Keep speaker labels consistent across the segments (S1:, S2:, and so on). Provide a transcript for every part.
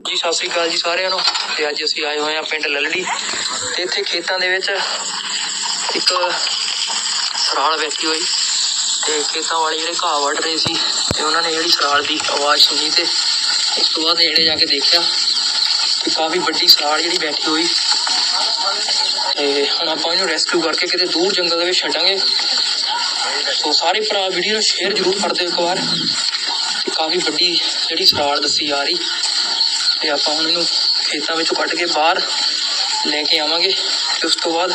S1: ਜੀ, ਸਤਿ ਸ੍ਰੀ ਅਕਾਲ ਜੀ ਸਾਰਿਆਂ ਨੂੰ। ਤੇ ਅੱਜ ਅਸੀਂ ਆਏ ਹੋਏ ਆ ਪਿੰਡ ਲਲੜੀ। ਤੇ ਇੱਥੇ ਖੇਤਾਂ ਦੇ ਵਿੱਚ ਇੱਕ ਸਰਾਲ ਬੈਠੀ ਹੋਈ। ਤੇ ਖੇਤਾਂ ਵਾਲੇ ਜਿਹੜੇ ਘਾਹ ਵੱਢ ਰਹੇ ਸੀ, ਤੇ ਉਹਨਾਂ ਨੇ ਜਿਹੜੀ ਸਰਾਲ ਦੀ ਆਵਾਜ਼ ਸੁਣੀ ਤੇ ਉਸ ਤੋਂ ਬਾਅਦ ਨੇੜੇ ਜਾ ਕੇ ਦੇਖਿਆ ਕਿ ਕਾਫੀ ਵੱਡੀ ਸਰਾਲ ਜਿਹੜੀ ਬੈਠੀ ਹੋਈ। ਤੇ ਹੁਣ ਆਪਾਂ ਇਹਨੂੰ ਰੈਸਕਿਊ ਕਰਕੇ ਕਿਤੇ ਦੂਰ ਜੰਗਲ ਦੇ ਵਿੱਚ ਛੱਡਾਂਗੇ। ਸੋ ਸਾਰੇ ਭਰਾ ਵੀਡੀਓ ਨੂੰ ਸ਼ੇਅਰ ਜ਼ਰੂਰ ਕਰ ਦਿਓ ਇੱਕ ਵਾਰ। ਕਾਫੀ ਵੱਡੀ ਜਿਹੜੀ ਸਰਾਲ ਦੱਸੀ ਜਾ ਰਹੀ। ਤੇ ਆਪਾਂ ਹੁਣ ਇਹਨੂੰ ਖੇਤਾਂ ਵਿੱਚੋਂ ਕੱਢ ਕੇ ਬਾਹਰ ਲੈ ਕੇ ਆਵਾਂਗੇ ਤੇ ਉਸ ਤੋਂ ਬਾਅਦ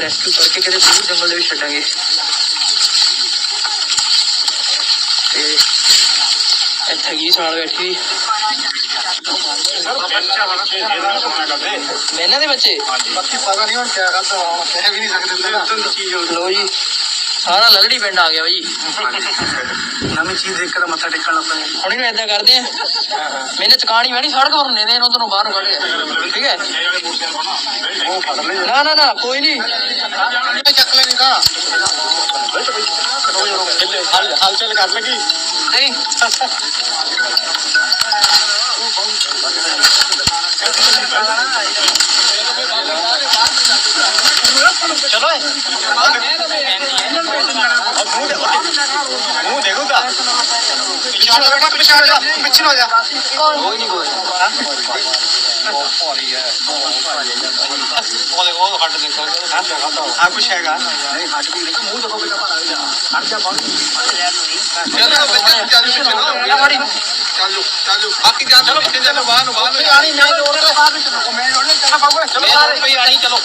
S1: ਰੈਸਕਿਊ ਕਰਕੇ ਕਿਤੇ ਦੂਰ ਜੰਗਲ ਦੇ ਵਿੱਚ ਛੱਡਾਂਗੇ। ਤੇ ਇੱਥੇ ਹੈਗੀ ਸਾਲ ਬੈਠੀ ਮੈਨਾਂ ਦੇ ਬੱਚੇ?
S2: ਬਾਕੀ ਪਤਾ ਨਹੀਂ ਹੁਣ ਕਿਆ ਕਰਦਾ ਹੁਣ ਕਹਿ ਵੀ ਨਹੀਂ ਸਕਦੇ।
S1: ਲੋ ਜੀ। ਸਾਰਾ ਲਲੜੀ ਪਿੰਡ ਆ ਗਿਆ ਬਾਈ।
S2: ਨਵੀਂ ਚੀਜ਼ ਦੇਖ ਕੇ ਮੱਥਾ ਟੇਕਣ ਲੱਗ ਪਏ।
S1: ਹੁਣ ਇਹਨੂੰ ਏਦਾਂ ਕਰਦੇ ਆ। ਮੈਨੇ ਚਕਾਣੀ ਵਾਲੀ ਸੜਕ ਪਰ ਨੇ ਦੇ ਇਹਨੂੰ ਤੋਂ ਬਾਹਰ ਕੱਢ ਲਿਆ ਠੀਕ ਹੈ?
S2: ਉਹ ਫੜ ਲੈ
S1: ਨਾ ਨਾ ਨਾ ਕੋਈ ਨਹੀਂ
S2: ਚੱਕ ਲੈ ਨਿਕਾ ਹਾਲ ਹਾਲ ਚੱਲ ਕਰ ਲਗੀ।
S1: ਨਹੀਂ ਏ।
S2: ਮੂੰਹ ਦੇਖੋ ਤਾਂ ਪਿੱਛੇ ਹੋ ਜਾ ਪਿੱਛੇ ਹੋ ਜਾ।
S1: ਕੋਈ ਨਹੀਂ ਕੋਈ ਉਹ ਦੇਖੋ ਉਹ ਹੱਟ ਦੇਖੋ
S2: ਆ ਕੁਛ ਹੈਗਾ। ਨਹੀਂ ਹੱਟ ਵੀ ਦੇਖੋ ਮੂੰਹ ਦੇਖੋ ਕਿੱਦਾਂ ਭਰਾ ਜਾ ਹਟ ਜਾ ਬਾਹਰ। ਚੱਲ ਬੱਚਾ ਚੱਲ ਪਿੱਛੇ
S1: ਨਾ। ਫੜੀ
S2: ਚੱਲ ਜੋ ਚੱਲ। ਜੋ ਬਾਕੀ ਜਾ ਚਲੋ ਪਿੱਛੇ ਚੱਲੋ ਬਾਹਰ ਨੂੰ ਬਾਹਰ ਨੂੰ। ਆਣੀ ਮੈਂ ਜੋੜ ਕੇ ਬਾਹਰ ਨੂੰ ਚਲੋ। ਮੈਂ ਜੋੜ ਲੈ ਚੱਲ ਬਾਬੂ ਚਲੋ
S1: ਸਾਰੇ। ਭਈ ਆਣੀ ਚਲੋ।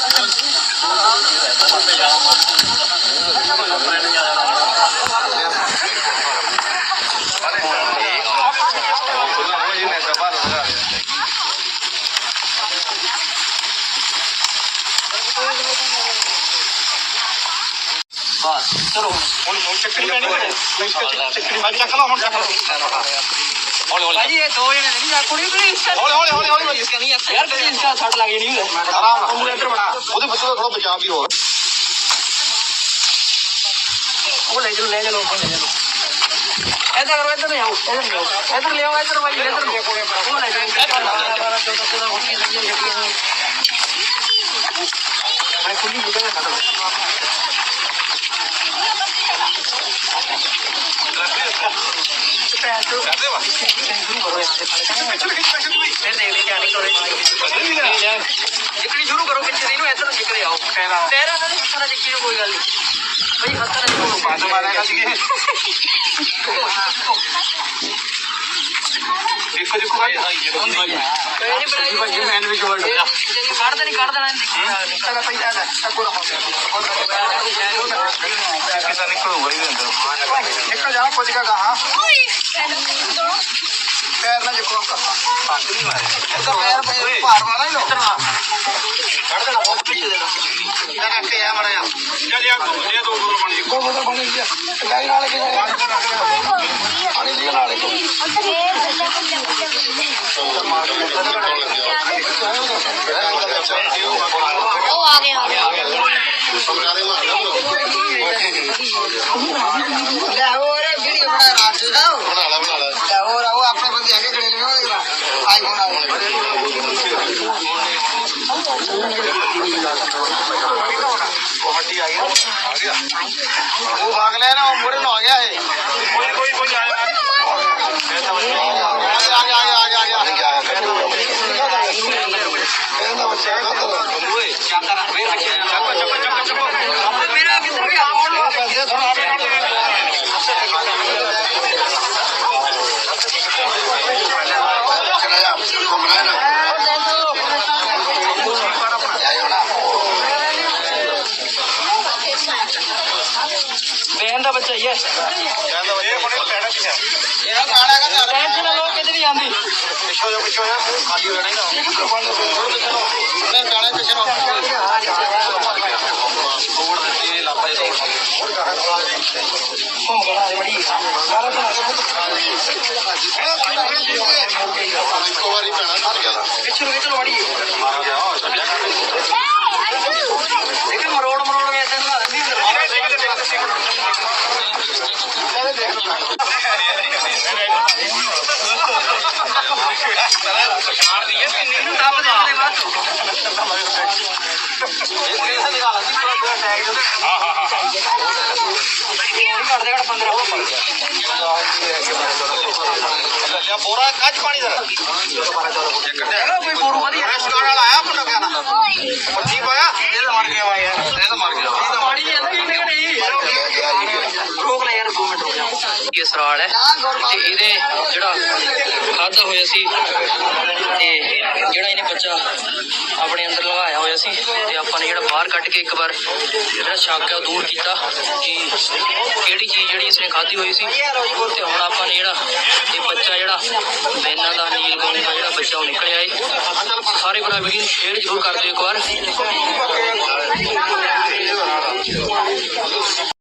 S1: ਭਾਈ ਇਹ ਦੋ ਜਣੇ ਨਹੀਂ ਆ ਕੁੜੀ ਕੁੜੀ
S2: ਹੌਲੀ ਹੌਲੀ ਹੌਲੀ ਹੌਲੀ
S1: ਇਸਕਾ ਨਹੀਂ ਯਾਰ ਕਦੀ ਇਸਕਾ ਛੱਟ ਲੱਗ ਨਹੀਂ ਹੁੰਦਾ
S2: ਆਰਾਮ ਨਾਲ ਉਹਨੂੰ ਇੱਧਰ ਬਣਾ ਉਹਦੇ ਬੱਚੇ ਦਾ ਥੋੜਾ ਬਚਾਅ ਵੀ ਹੋਰ
S1: ਉਹ ਲੈ ਚਲੋ ਲੈ ਚਲੋ ਉੱਪਰ ਲੈ ਚਲੋ ਇੱਧਰ ਕਰੋ ਇੱਧਰ ਨਹੀਂ ਆਓ ਇੱਧਰ ਨਹੀਂ ਆਓ ਇੱਧਰ ਲੈ ਆਓ ਇੱਧਰ ਭਾਈ ਇੱਧਰ ਉਹ ਲੈ ਚਲੋ ਮੈਂ ਖੁੱਲੀ ਨਿਕਲ ਖਤਮ
S2: करो कर दे बस फिर देख ले क्या निकल रही है जिकड़ी शुरू
S1: करो किसी दिन ऐसा तो
S2: जिकड़े आओ कह रहा था सारा जिकड़ी कोई गल नहीं भाई हर तरह बात मारा का जी देखो देखो भाई ये बंद भाई ये
S3: भाई ये सैंडविच वर्ड जल्दी
S2: काट देना काट देना निकल पैसा पूरा हो गया ఇక్కడ జనం కొద్దిగా పేరున చెప్పుకోం वो गया है। ਨਾ
S1: ਲਓ ਕਿਤੇ ਨਹੀਂ ਜਾਂਦੀ
S2: ਪਿੱਛੋ ਜਾ ਪਿੱਛੋ ਜਾ ਖਾਲੀ ਹੋ ਜਾਣਾ ਨਾ ਕਾਲੇ ਪਿੱਛੇ ਨੂੰ ਕੋੜ ਦਿੱਤੀ ਲਾਪਾ ਜੀ
S1: ਘੁੰਮ ਕੇ ਨਾਲ ਬੜੀ ਸਾਰਾ ਬਣਾ ਕੇ
S2: ਇੱਕੋ ਵਾਰੀ ਪੈਣਾ ਮਰ ਗਿਆ
S1: ਪਿੱਛੇ ਨੂੰ ਕਿਤੇ ਬੜੀ
S2: ਮਰ ਗਿਆ ਉਹ ਛੱਡਿਆ ਕਰ
S1: ਇੱਕ ਮਰੋੜ
S2: डेढ़ डेढ़ पंद्रह हो पड़ गया बोरा
S1: काच पानी जरा रेस्टोरेंट आया अपना क्या ना जी पाया ये मर गया। ਸਰਾਲ ਹੈ। ਤੇ ਇਹਦੇ ਜਿਹੜਾ ਖਾਦਾ ਹੋਇਆ ਸੀ ਤੇ ਜਿਹੜਾ ਇਹਨੇ ਬੱਚਾ ਆਪਣੇ ਅੰਦਰ ਲਗਾਇਆ ਹੋਇਆ ਸੀ ਤੇ ਆਪਾਂ ਨੇ ਜਿਹੜਾ ਬਾਹਰ ਕੱਢ ਕੇ ਇੱਕ ਵਾਰ ਜਿਹੜਾ ਸ਼ੱਕ ਹੈ ਉਹ ਦੂਰ ਕੀਤਾ ਕਿ ਕਿਹੜੀ ਚੀਜ਼ ਜਿਹੜੀ ਇਸਨੇ ਖਾਧੀ ਹੋਈ ਸੀ। ਤੇ ਹੁਣ ਆਪਾਂ ਨੇ ਜਿਹੜਾ ਇਹ ਬੱਚਾ ਜਿਹੜਾ ਬੈਨਾਂ ਦਾ ਨੀਲ ਗੌਂਗ ਦਾ ਜਿਹੜਾ ਬੱਚਾ ਉਹ ਨਿਕਲਿਆ ਏ। ਸਾਰੇ ਭਰਾ ਵੀਡੀਓ ਨੂੰ ਸ਼ੇਅਰ ਜ਼ਰੂਰ ਕਰ ਦਿਓ ਇੱਕ ਵਾਰ।